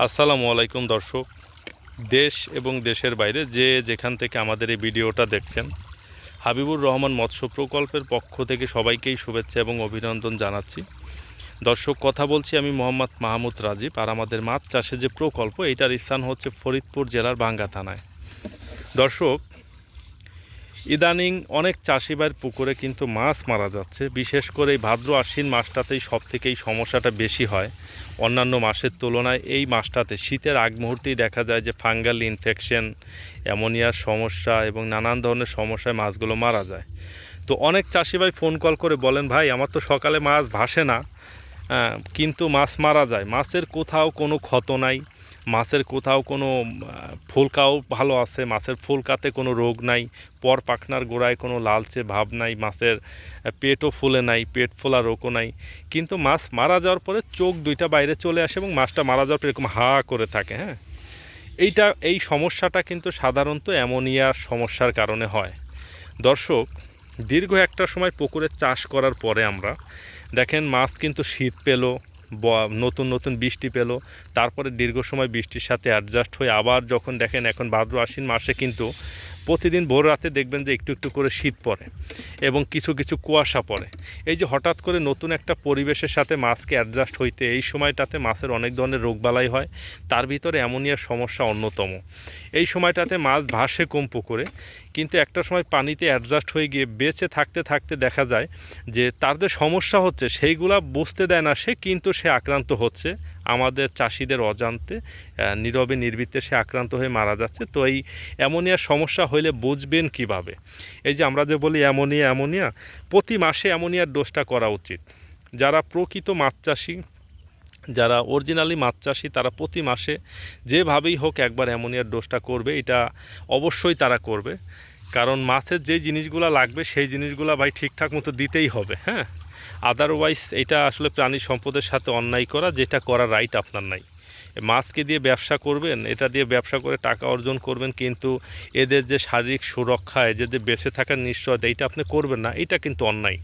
আসসালামু আলাইকুম দর্শক। দেশ এবং দেশের বাইরে যে যেখান থেকে আমাদের এই ভিডিওটা দেখছেন, হাবিবুর রহমান মৎস্য প্রকল্পের পক্ষ থেকে সবাইকেই শুভেচ্ছা এবং অভিনন্দন জানাচ্ছি। দর্শক, কথা বলছি আমি মোহাম্মদ মাহমুদ রাজীব আর আমাদের মাছ চাষে যে প্রকল্প, এটার স্থান হচ্ছে ফরিদপুর জেলার বাঙ্গা থানায়। দর্শক ইদানিং অনেক চাষিবার পুকুরে কিন্তু মাছ মারা যাচ্ছে। বিশেষ করে এই ভাদ্র আশ্বিন মাসটাতেই সব থেকেই সমস্যাটা বেশি হয়। অন্যান্য মাসের তুলনায় এই মাসটাতে শীতের আগ মুহূর্তেই দেখা যায় যে ফাঙ্গাল ইনফেকশন অ্যামোনিয়ার সমস্যা এবং নানান ধরনের সমস্যায় মাছগুলো মারা যায়। তো অনেক চাষি ভাই ফোন কল করে বলেন ভাই আমার তো সকালে মাছ ভাসে না। আহ, কিন্তু মাছ মারা যায়। মাছের কোথাও কোনো ক্ষত নাই। মাছের কোথাও কোনো ফুলকাও ভালো আছে, মাছের ফুলকাতে কোনো রোগ নাই, পর পাখনার গোড়ায় কোনো লালচে ভাব নাই, মাছের পেটও ফুলে নাই, পেট ফোলা রোগও নাই। কিন্তু মাছ মারা যাওয়ার পরে চোখ দুইটা বাইরে চলে আসে এবং মাছটা মারা যাওয়ার পরে এরকম হা করে থাকে হ্যাঁ? এইটা, এই সমস্যাটা কিন্তু সাধারণত অ্যামোনিয়ার সমস্যার কারণে হয়। দর্শক, দীর্ঘ একটা সময় পুকুরে চাষ করার পরে আমরা দেখেন মাছ কিন্তু শীত পেল নতুন নতুন বৃষ্টি পেল। তারপরে দীর্ঘ সময় বৃষ্টির সাথে অ্যাডজাস্ট হয়ে আবার যখন দেখেন এখন ভাদ্র আশ্বিন মাসে কিন্তু প্রতিদিন ভোর রাতে দেখবেন যে একটু একটু করে শীত পড়ে এবং কিছু কিছু কুয়াশা পড়ে। এই যে হঠাৎ করে নতুন একটা পরিবেশের সাথে মাছকে অ্যাডজাস্ট হইতে, এই সময়টাতে মাছের অনেক ধরনের রোগবালাই হয়। তার ভিতরে অ্যামোনিয়ার সমস্যা অন্যতম। এই সময়টাতে মাছ ভাসে কম পুকুরে কিন্তু একটা সময় পানিতে অ্যাডজাস্ট হয়ে গিয়ে বেঁচে থাকতে থাকতে দেখা যায় যে তার যে সমস্যা হচ্ছে, সেইগুলা বুঝতে দেয় না সে, কিন্তু সে আক্রান্ত হচ্ছে। আমাদের চাষিদের অজান্তে নীরবে নির্বিতে সে আক্রান্ত হয়ে মারা যাচ্ছে। তো এই অ্যামোনিয়ার সমস্যা হইলে বুঝবেন কীভাবে? এই যে আমরা যে বলি অ্যামোনিয়া অ্যামোনিয়া, প্রতি মাসে অ্যামোনিয়ার ডোজটা করা উচিত। যারা প্রকৃত মাছ চাষি, যারা অরিজিনালি মাছ চাষি, তারা প্রতি মাসে যেভাবেই হোক একবার অ্যামোনিয়ার ডোজটা করবে, এটা অবশ্যই তারা করবে। কারণ মাছের যে জিনিসগুলো লাগবে, সেই জিনিসগুলো ভাই ঠিকঠাক মতো দিতেই হবে হ্যাঁ? আদারওয়াইজ এটা আসলে প্রাণী সম্পদের সাথে অন্যায় করা, যেটা করার রাইট আপনার নাই। মাছকে দিয়ে ব্যবসা করবেন, এটা দিয়ে ব্যবসা করে টাকা অর্জন করবেন, কিন্তু এদের যে শারীরিক সুরক্ষা, এদের যে বেঁচে থাকার নিশ্চয়তা এইটা আপনি করবেন না, এটা কিন্তু অন্যায়।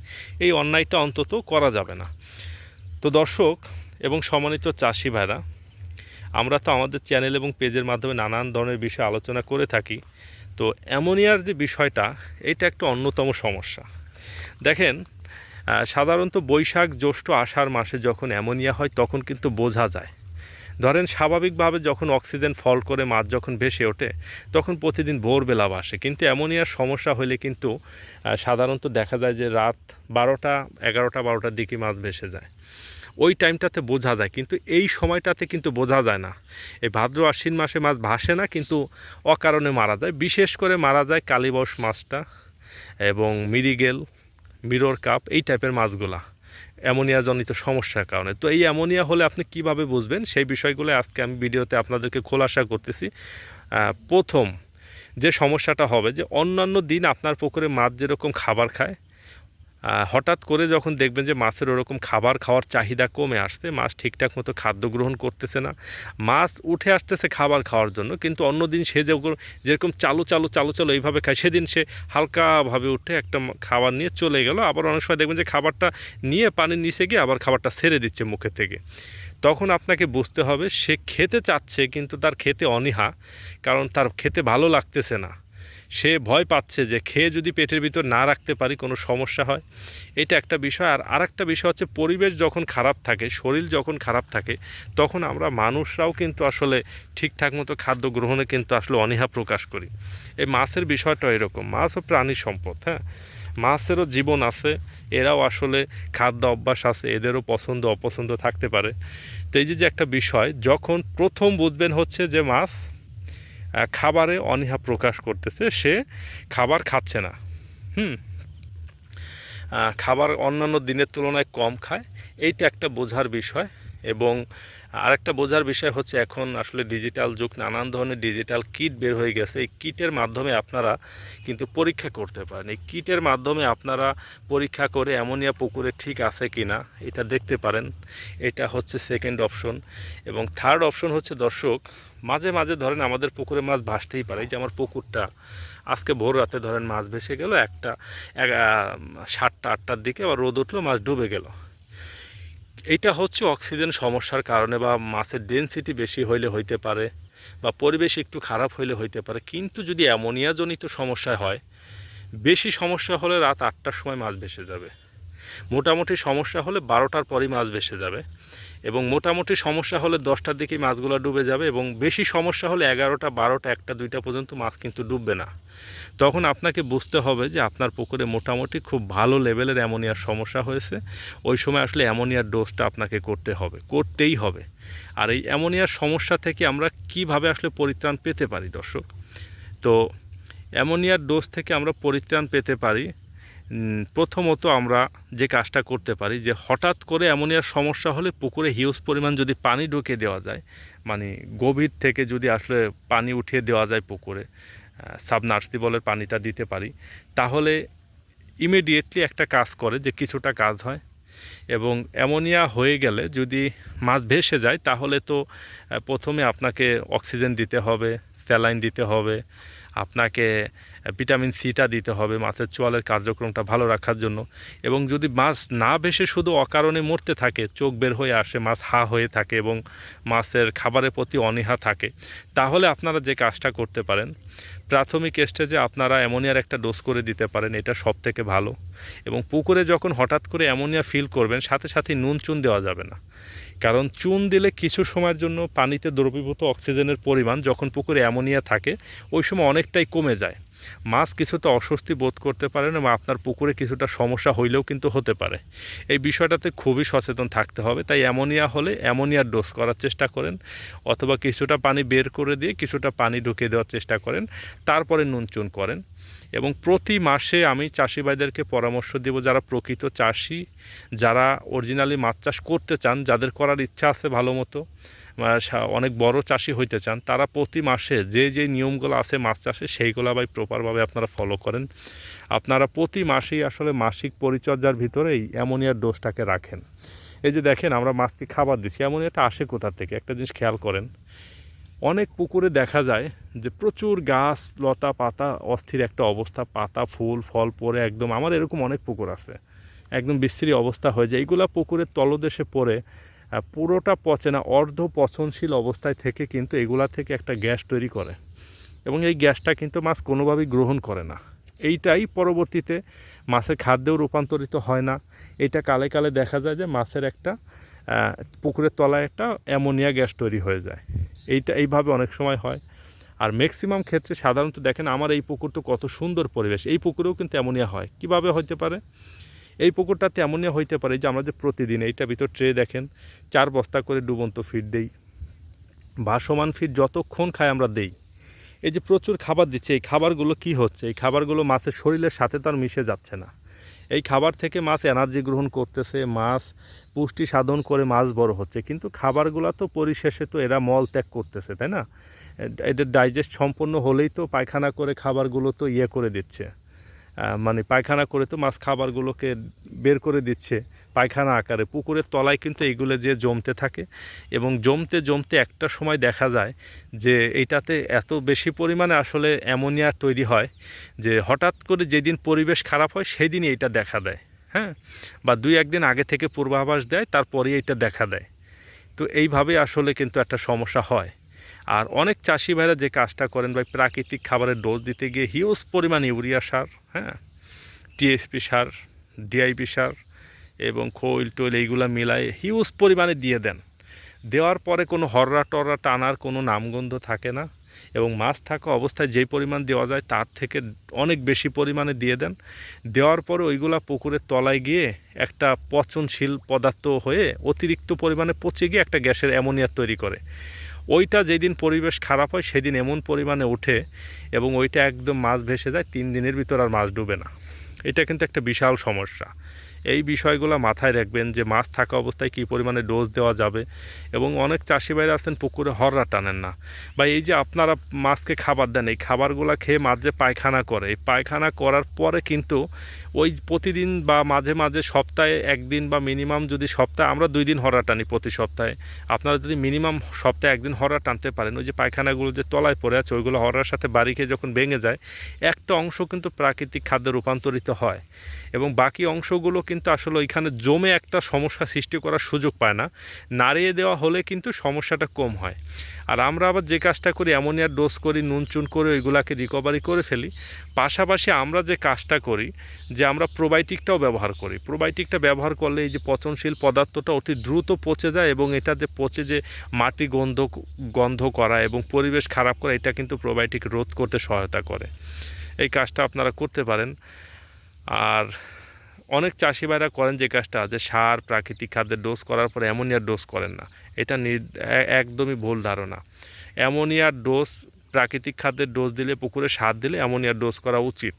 এই অন্যায়টা অন্তত করা যাবে না। তো দর্শক এবং সম্মানিত চাষি ভাইরা, আমরা তো আমাদের চ্যানেল এবং পেজের মাধ্যমে নানান ধরনের বিষয় আলোচনা করে থাকি। তো অ্যামোনিয়ার যে বিষয়টা, এটা একটা অন্যতম সমস্যা। দেখেন সাধারণত বৈশাখ জ্যৈষ্ঠ আষাঢ় মাসে যখন অ্যামোনিয়া হয়, তখন কিন্তু বোঝা যায়। ধরেন, স্বাভাবিকভাবে যখন অক্সিজেন ফল করে মাছ যখন ভেসে ওঠে, তখন প্রতিদিন ভোরবেলা ভাসে কিন্তু অ্যামোনিয়ার সমস্যা হলে কিন্তু সাধারণত দেখা যায় যে রাত বারোটা, এগারোটা, বারোটার দিকে মাছ ভেসে যায়। ওই টাইমটাতে বোঝা যায়, কিন্তু এই সময়টাতে কিন্তু বোঝা যায় না। এই ভাদ্র আশ্বিন মাসে মাছ ভাসে না, কিন্তু অকারণে মারা যায়। বিশেষ করে মারা যায় কালীবস মাছটা এবং মিরিগেল। মিরর কাপ, এই টাইপের মাছগুলা। অ্যামোনিয়াজনিত সমস্যার কারণে। তো এই অ্যামোনিয়া হলে আপনি কীভাবে বুঝবেন? সেই বিষয়গুলো আজকে আমি ভিডিওতে আপনাদেরকে খোলাসা করতেছি। প্রথম যে সমস্যাটা হবে যে অন্যান্য দিন আপনার পুকুরে মাছ যেরকম খাবার খায় হঠাৎ করে যখন দেখবেন যে মাছের ওরকম খাবার খাওয়ার চাহিদা কমে আসছে, মাছ ঠিকঠাক মতো খাদ্য গ্রহণ করতেছে না। মাছ উঠে আসতেছে খাবার খাওয়ার জন্য, কিন্তু অন্যদিন সে যেরকম চালু চালু চালু চালু এইভাবে খায়, সেদিন সে হালকাভাবে উঠে একটা খাবার নিয়ে চলে গেল। আবার অনেক সময় দেখবেন যে খাবারটা নিয়ে পানির নিচে গিয়ে আবার খাবারটা ছেড়ে দিচ্ছে মুখের থেকে। তখন আপনাকে বুঝতে হবে, সে খেতে চাচ্ছে কিন্তু তার খেতে অনীহা, কারণ তার খেতে ভালো লাগতেছে না। সে ভয় পাচ্ছে যে খেয়ে যদি পেটের ভিতর না রাখতে পারি, কোনো সমস্যা হয়? এটা একটা বিষয়। আর আরেকটা বিষয় হচ্ছে, পরিবেশ যখন খারাপ থাকে, শরীর যখন খারাপ থাকে, তখন আমরা মানুষরাও কিন্তু আসলে ঠিকঠাক মতো খাদ্য গ্রহণে কিন্তু আসলে অনীহা প্রকাশ করি। এই মাছের বিষয়টা এরকম। মাছও প্রাণী সম্পদ হ্যাঁ? মাছেরও জীবন আছে, এরাও আসলে খাদ্য অভ্যাস আছে, এদেরও পছন্দ, অপছন্দ থাকতে পারে। তো এই যে একটা বিষয়, যখন প্রথম বুঝবেন হচ্ছে যে মাছ খাবারে অনীহা প্রকাশ করতেছে, সে খাবার খাচ্ছে না। হুম? খাবার অন্যান্য দিনের তুলনায় কম খায়। এইটা একটা বোঝার বিষয় এবং আরেকটা বোঝার বিষয় হচ্ছে এখন আসলে ডিজিটাল যুগ, নানান ধরনের ডিজিটাল কিট বের হয়ে গেছে। এই কিটের মাধ্যমে আপনারা কিন্তু পরীক্ষা করতে পারেন। এই কিটের মাধ্যমে আপনারা পরীক্ষা করে অ্যামোনিয়া পুকুরে ঠিক আছে কি না এটা দেখতে পারেন। এটা হচ্ছে সেকেন্ড অপশন এবং থার্ড অপশন হচ্ছে দর্শক মাঝে মাঝে ধরেন আমাদের পুকুরে মাছ ভাসতেই পারে, এই যে আমার পুকুরটা। আজকে ভোর রাতে ধরেন মাছ ভেসে গেল, একটা এক- সাতটা, আটটার দিকে আবার রোদ উঠল, মাছ ডুবে গেল। এটা হচ্ছে অক্সিজেন সমস্যার কারণে বা মাছের ডেনসিটি বেশি হইলে হইতে পারে বা পরিবেশ একটু খারাপ হইলে হইতে পারে। কিন্তু যদি অ্যামোনিয়াজনিত সমস্যা হয়, বেশি সমস্যা হলে রাত আটটার সময় মাছ ভেসে যাবে। মোটামুটি সমস্যা হলে বারোটার পরই মাছ ভেসে যাবে। এবং মোটামুটি সমস্যা হলে দশটার দিকেই মাছগুলো ডুবে যাবে এবং বেশি সমস্যা হলে এগারোটা, বারোটা, একটা, দুইটা পর্যন্ত মাছ কিন্তু ডুববে না। তখন আপনাকে বুঝতে হবে যে আপনার পুকুরে মোটামুটি খুব ভালো লেভেলের অ্যামোনিয়ার সমস্যা হয়েছে। ওই সময় আসলে অ্যামোনিয়ার ডোজটা আপনাকে করতে হবে, করতেই হবে। আর এই অ্যামোনিয়ার সমস্যা থেকে আমরা কীভাবে আসলে পরিত্রাণ পেতে পারি দর্শক? তো অ্যামোনিয়ার ডোজ থেকে আমরা পরিত্রাণ পেতে পারি প্রথমত আমরা যে কাজটা করতে পারি, যে হঠাৎ করে অ্যামোনিয়ার সমস্যা হলে পুকুরে হিউজ পরিমাণ যদি পানি ঢুকে দেওয়া যায় মানে গভীর থেকে যদি আসলে পানি উঠিয়ে দেওয়া যায় পুকুরে সাবনার্সিবলের পানিটা দিতে পারি, তাহলে ইমিডিয়েটলি একটা কাজ করে যে কিছুটা কাজ হয়। এবং অ্যামোনিয়া হয়ে গেলে যদি মাছ ভেসে যায়, তাহলে তো প্রথমে আপনাকে অক্সিজেন দিতে হবে, স্যালাইন দিতে হবে আপনাকে ভিটামিন সিটা দিতে হবে, মাছের চোয়ালের কার্যক্রমটা ভালো রাখার জন্য। এবং যদি মাছ না ভেসে শুধু অকারণে মরতে থাকে, চোখ বের হয়ে আসে, মাছ হা হয়ে থাকে এবং মাছের খাবারের প্রতি অনীহা থাকে, তাহলে আপনারা যে কাজটা করতে পারেন প্রাথমিক স্টেজে আপনারা অ্যামোনিয়ার একটা ডোজ করে দিতে পারেন, এটা সব থেকে ভালো। এবং পুকুরে যখন হঠাৎ করে অ্যামোনিয়া ফিল করবেন, সাথে সাথে নুন চুন দেওয়া যাবে না। কারণ চুন দিলে কিছু সময়ের জন্য পানিতে দ্রবীভূত অক্সিজেনের পরিমাণ যখন পুকুরে অ্যামোনিয়া থাকে, ওই সময় অনেকটাই কমে যায়। মাছ কিছুটা অস্বস্তি বোধ করতে পারেন এবং আপনার পুকুরে কিছুটা সমস্যা হইলেও কিন্তু হতে পারে। এই বিষয়টাতে খুবই সচেতন থাকতে হবে, তাই অ্যামোনিয়া হলে অ্যামোনিয়ার ডোজ করার চেষ্টা করেন, অথবা কিছুটা পানি বের করে দিয়ে কিছুটা পানি ঢুকিয়ে দেওয়ার চেষ্টা করেন, তারপরে নুন চুন করেন। এবং প্রতি মাসে আমি চাষি ভাইদেরকে পরামর্শ দেব, যারা প্রকৃত চাষি, যারা অরিজিনালি মাছ চাষ করতে চান, যাদের করার ইচ্ছা আছে ভালো মতো অনেক বড় চাষি হইতে চান, তারা প্রতি মাসে যে যে নিয়মগুলো আছে মাছ চাষে, সেইগুলো ভাই প্রপারভাবে আপনারা ফলো করেন। আপনারা প্রতি মাসেই আসলে মাসিক পরিচর্যার ভিতরেই অ্যামোনিয়ার ডোজটাকে রাখেন। এই যে দেখেন আমরা মাছকে খাবার দিচ্ছি, অ্যামোনিয়াটা আসে কোথা থেকে? একটা জিনিস খেয়াল করেন, অনেক পুকুরে দেখা যায় যে প্রচুর গাছ, লতা, পাতা, অস্থির একটা অবস্থা, পাতা, ফুল, ফল পড়ে একদম, আমার এরকম অনেক পুকুর আছে, একদম বিশ্রী অবস্থা হয়ে যায়। এইগুলা পুকুরের তলদেশে পড়ে পুরোটা পচে না, অর্ধ পচনশীল অবস্থায় থেকে কিন্তু এগুলা থেকে একটা গ্যাস তৈরি করে। এবং এই গ্যাসটা কিন্তু মাছ কোনোভাবেই গ্রহণ করে না। এইটাই পরবর্তীতে মাছের খাদ্যেও রূপান্তরিত হয় না। এটা কালে কালে দেখা যায় যে মাছের একটা পুকুরের তলায় একটা অ্যামোনিয়া গ্যাস তৈরি হয়ে যায়। এইটা এইভাবে অনেক সময় হয়। আর ম্যাক্সিমাম ক্ষেত্রে সাধারণত দেখেন, আমার এই পুকুর তো কত সুন্দর পরিবেশ। এই পুকুরেও কিন্তু অ্যামোনিয়া হয়। কীভাবে হতে পারে? এই পুকুরটাতে অ্যামোনিয়া হইতে পারে যে আমরা যে প্রতিদিন এইটা ভিতর ট্রে দেখেন, চার বস্তা করে ডুবন্ত ফিড দেই। ভাসমান ফিড যতক্ষণ খায় আমরা দেই। এই যে প্রচুর খাবার দিচ্ছে, এই খাবারগুলো কি হচ্ছে? এই খাবারগুলো মাছের শরীরের সাথে তার মিশে যাচ্ছে না। এই খাবার থেকে মাছ এনার্জি গ্রহণ করতেছে, মাছ পুষ্টি সাধন করে মাছ বড় হচ্ছে। কিন্তু খাবারগুলো তো পরিশেষে তো এরা মল ত্যাগ করতেছে, তাই না? এদের ডাইজেস্ট সম্পন্ন হলেই তো পায়খানা করে খাবারগুলো তো ইয়ে করে দিচ্ছে। মানে পায়খানা করে তো মাছ খাবারগুলোকে বের করে দিচ্ছে পায়খানা আকারে। পুকুরের তলায় কিন্তু এইগুলো যে জমতে থাকে এবং জমতে জমতে একটা সময় দেখা যায় যে এইটাতে এত বেশি পরিমাণে আসলে অ্যামোনিয়া তৈরি হয় যে হঠাৎ করে যেদিন পরিবেশ খারাপ হয় সেই দিনই এটা দেখা দেয় হ্যাঁ? বা দুই একদিন আগে থেকে পূর্বাভাস দেয়, তারপরেই এটা দেখা দেয়। তো এইভাবে আসলে কিন্তু একটা সমস্যা হয়। আর অনেক চাষি ভাইরা যে কাজটা করেন ভাই, প্রাকৃতিক খাবারের ডোজ দিতে গিয়ে হিউজ পরিমাণ ইউরিয়া সার হ্যাঁ? টিএসপি সার, ডিআইপি সার এবং খৈল টোল এইগুলো মিলায় হিউজ পরিমাণে দিয়ে দেন। দেওয়ার পরে কোনো হররা টররা টানার কোনো নামগন্ধ থাকে না এবং মাছ থাকা অবস্থায় যেই পরিমাণ দেওয়া যায় তার থেকে অনেক বেশি পরিমাণে দিয়ে দেন। দেওয়ার পরে ওইগুলা পুকুরের তলায় গিয়ে একটা পচনশীল পদার্থ হয়ে অতিরিক্ত পরিমাণে পচে গিয়ে একটা গ্যাসের অ্যামোনিয়া তৈরি করে। ওইটা যেদিন পরিবেশ খারাপ হয়, সেদিন এমন পরিমাণে ওঠে এবং ওইটা একদম মাছ ভেসে যায়, তিন দিনের ভিতর আর মাছ ডুবে না। এটা কিন্তু একটা বিশাল সমস্যা। এই বিষয়গুলো মাথায় রাখবেন যে মাছ থাকা অবস্থায় কী পরিমাণে ডোজ দেওয়া যাবে এবং অনেক চাষি ভাইরা আছেন পুকুরে হররা টানেন না। বা এই যে আপনারা মাছকে খাবার দেন, এই খাবারগুলো খেয়ে মাছ যে পায়খানা করে, এই পায়খানা করার পরে কিন্তু ওই প্রতিদিন বা মাঝে মাঝে সপ্তাহে একদিন বা মিনিমাম যদি সপ্তাহে আমরা দুই দিন হরা টানি প্রতি সপ্তাহে, আপনারা যদি মিনিমাম সপ্তাহে একদিন হরা টানতে পারেন, ওই যে পায়খানাগুলো যে তলায় পড়ে আছে, ওইগুলো হরার সাথে বাড়ি খেয়ে যখন ভেঙে যায়, একটা অংশ কিন্তু প্রাকৃতিক খাদ্যে রূপান্তরিত হয় এবং বাকি অংশগুলো কিন্তু কিন্তু আসলে ওইখানে জমে একটা সমস্যা সৃষ্টি করার সুযোগ পায় না। নাড়িয়ে দেওয়া হলে কিন্তু সমস্যাটা কম হয়। আর আমরা আবার যে কাজটা করি অ্যামোনিয়ার ডোজ করি, নুন, চুন করে ওইগুলাকে রিকভারি করে ফেলি। পাশাপাশি আমরা যে কাজটা করি, যে আমরা প্রোবায়োটিকটাও ব্যবহার করি। প্রোবায়োটিকটা ব্যবহার করলে এই যে পচনশীল পদার্থটা অতি দ্রুত পচে যায় এবং এটা যে পচে যে মাটি গন্ধ গন্ধ করা এবং পরিবেশ খারাপ করা, এটা কিন্তু প্রোবায়োটিক রোধ করতে সহায়তা করে। এই কাজটা আপনারা করতে পারেন। আর অনেক চাষি ভাইরা করেন যে কাজটা, যে সার, প্রাকৃতিক খাদ্যের ডোজ করার পরে অ্যামোনিয়ার ডোজ করেন না। এটা একদমই ভুল ধারণা। অ্যামোনিয়ার ডোজ প্রাকৃতিক খাদ্যের ডোজ দিলে, পুকুরে সার দিলে অ্যামোনিয়ার ডোজ করা উচিত।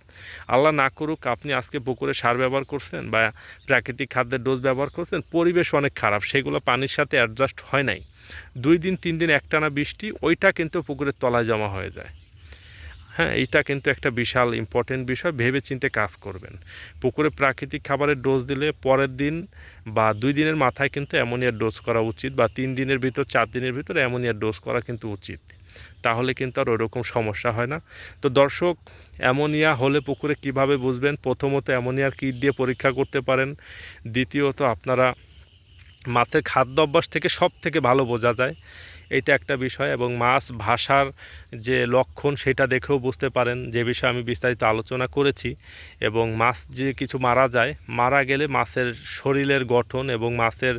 আল্লাহ না করুক, আপনি আজকে পুকুরে সার ব্যবহার করছেন বা প্রাকৃতিক খাদ্যের ডোজ ব্যবহার করছেন, পরিবেশ অনেক খারাপ, সেগুলো পানির সাথে অ্যাডজাস্ট হয় নাই। দুই দিন, তিন দিন, একটানা বৃষ্টি, ওইটা কিন্তু পুকুরের তলায় জমা হয়ে যায়। হ্যাঁ এইটা কিন্তু একটা বিশাল ইম্পর্টেন্ট বিষয়। ভেবে চিন্তে কাজ করবেন। পুকুরে প্রাকৃতিক খাবারের ডোজ দিলে পরের দিন বা দুই দিনের মাথায় কিন্তু অ্যামোনিয়ার ডোজ করা উচিত বা তিন দিনের ভিতর, চার দিনের ভিতর অ্যামোনিয়ার ডোজ করা কিন্তু উচিত। তাহলে কিন্তু আর ওইরকম সমস্যা হয় না। তো দর্শক, অ্যামোনিয়া হলে পুকুরে কীভাবে বুঝবেন? প্রথমত অ্যামোনিয়ার কিট দিয়ে পরীক্ষা করতে পারেন। দ্বিতীয়ত আপনারা মাছের খাদ্য অভ্যাস থেকে সব থেকে ভালো বোঝা যায়। এটা একটা বিষয় এবং মাছ ভাষার যে লক্ষণ সেটা দেখেও বুঝতে পারেন। যে বিষয়ে আমি বিস্তারিত আলোচনা করেছি এবং মাছ যে কিছু মারা যায়, মারা গেলে মাছের শরীরের গঠন এবং মাছের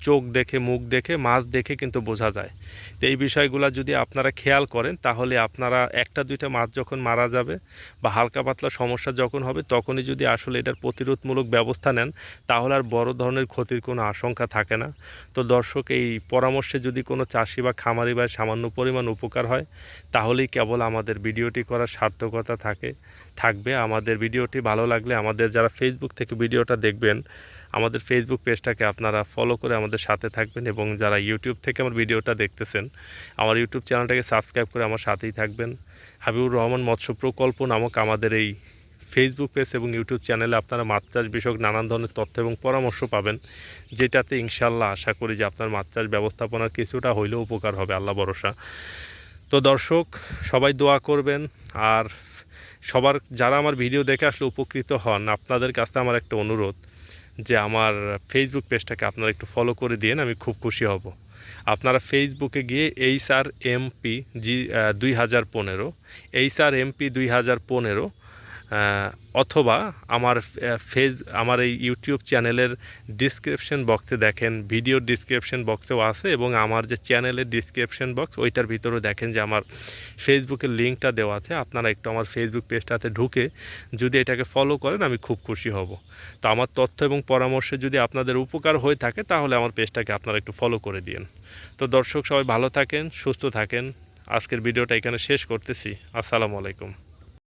চোখ দেখে, মুখ দেখে, মাছ দেখে কিন্তু বোঝা যায়। তো এই বিষয়গুলো যদি আপনারা খেয়াল করেন, তাহলে আপনারা একটা, দুইটা মাছ যখন মারা যাবে বা হালকা পাতলা সমস্যা যখন হবে, তখনই যদি আসলে এটার প্রতিরোধমূলক ব্যবস্থা নেন, তাহলে আর বড় ধরনের ক্ষতির কোনো আশঙ্কা থাকে না। তো দর্শক, এই পরামর্শে যদি কোনো চাষি বা খামারি বা সামান্য পরিমাণ উপকার হয়, তাহলেই কেবল আমাদের ভিডিওটি করার সার্থকতা থাকে, থাকবে। আমাদের ভিডিওটি ভালো লাগলে আমাদের যারা ফেসবুক থেকে ভিডিওটা দেখবেন, আমাদের ফেসবুক পেজটাকে আপনারা ফলো করে আমাদের সাথে থাকবেন এবং যারা ইউটিউব থেকে আমার ভিডিওটা দেখতেছেন, আমার ইউটিউব চ্যানেলটাকে সাবস্ক্রাইব করে আমার সাথেই থাকবেন। হাবিবুর রহমান মৎস্য প্রকল্প নামক আমাদের এই ফেসবুক পেজ এবং ইউটিউব চ্যানেলে আপনারা মাছ চাষ বিষয়ক নানান ধরনের তথ্য এবং পরামর্শ পাবেন, যেটাতে ইনশাল্লাহ আশা করি যে আপনার মাছ চাষ ব্যবস্থাপনার কিছুটা হইলেও উপকার হবে, আল্লাহ ভরসা। তো দর্শক, সবাই দোয়া করবেন, আর সবার যারা আমার ভিডিও দেখে আসলে উপকৃত হন, আপনাদের কাছে আমার একটা অনুরোধ যে আমার ফেসবুক পেজটাকে আপনারা একটু ফলো করে দিন আমি খুব খুশি হব। আপনারা ফেসবুকে গিয়ে এইচ আর এমপি জি দুই হাজার পনেরো এইচ আর এমপি দুই হাজার পনেরো অথবা আমার ফেস আমার এই ইউটিউব চ্যানেলের ডিসক্রিপশন বক্সে দেখেন ভিডিও ডিসক্রিপশন বক্সেও আছে এবং আমার যে চ্যানেলের ডিসক্রিপশন বক্স ওইটার ভিতরেও দেখেন যে আমার ফেসবুকের লিঙ্কটা দেওয়া আছে। আপনারা একটু আমার ফেসবুক পেজটাতে ঢুকে যদি এটাকে ফলো করেন, আমি খুব খুশি হব। তো আমার তথ্য এবং পরামর্শে যদি আপনাদের উপকার হয়ে থাকে, তাহলে আমার পেজটাকে আপনারা একটু ফলো করে দিন তো দর্শক সবাই ভালো থাকেন, সুস্থ থাকেন। আজকের ভিডিওটা এখানে শেষ করতেছি। আসসালামু আলাইকুম।